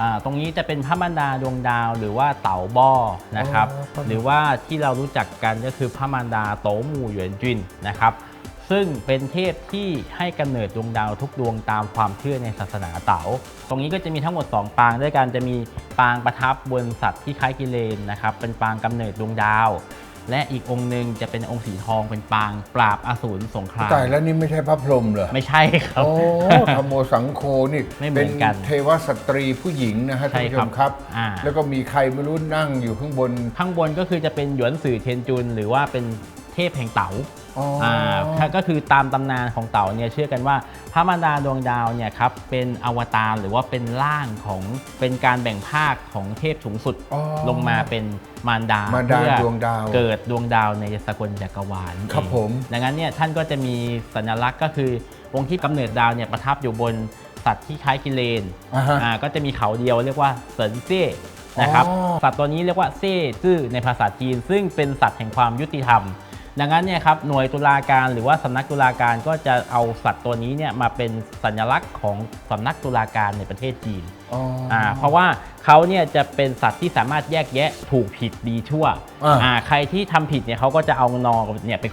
อ่าตรงนี้จะเป็นพระมารดาดวงดาวหรือว่าเต๋าบ้อนะครับ อ๋อครับหรือว่าที่เรารู้จักกันก็คือพระมารดาโตหมู่หยวนจินนะครับ ซึ่งเป็นเทพที่ให้กำเนิดดวงดาวทุกดวงตามความเชื่อในศาสนาเต๋า ตรงนี้ก็จะมีทั้งหมด 2 ปางด้วยกันจะมีปางประทับบนสัตว์ที่คล้ายกิเลนนะครับเป็นปางกำเนิดดวงดาว และอีกองค์หนึ่งจะเป็นองค์สีทองเป็นปางปราบอสูรสงครามตายแล้วนี่ไม่ใช่พระพรหมเหรอ ไม่ใช่ครับ โอ้ธรรมโมสังโฆนี่ไม่เหมือนกันเทวสตรีผู้หญิงนะฮะท่านผู้ชมครับอ่าแล้วก็มีใครไม่รู้นั่งอยู่ข้างบน ข้างบนก็คือจะเป็นหยวนสื่อเทียนจุน หรือว่าเป็น เทพแห่งเต๋าอ๋ออ่าก็คือตามตำนานของเต๋าเนี่ยเชื่อกันว่าพระมารดาดวงดาวเนี่ยครับเป็นอวตารหรือว่าเป็นร่างของเป็นการแบ่งภาคของเทพสูงสุดอ๋อ ลงมาเป็นมารดามารดาเพื่อดวงดาวเกิดดวงดาวในสกลจักรวาลครับเองผม ดังนั้นเนี่ยท่านก็จะมีสัญลักษณ์ก็คือองค์ที่กำเนิดดาวเนี่ยประทับอยู่บนสัตว์ที่คล้ายกิเลน อ่าฮะ อ่าก็จะมีเขาเดียวเรียกว่าเซินเซ่นะครับอ๋อสัตว์ตัวนี้เรียกว่าเซ่ซื่อในภาษาจีน ซึ่งเป็นสัตว์แห่งความยุติธรรม ดังนั้นเนี่ยครับหน่วยตุลาการหรือว่าสำนักตุลาการก็จะเอาสัตว์ตัวนี้เนี่ยมาเป็นสัญลักษณ์ของสำนักตุลาการในประเทศจีนอ๋อออ่าเพราะว่าเขาเนี่ยจะเป็นสัตว์ที่สามารถแยกแยะถูกผิดดีชั่วอ่าอ่าใครที่ทำผิดเนี่ยเขาก็จะเอานอเนี่ยไปเขว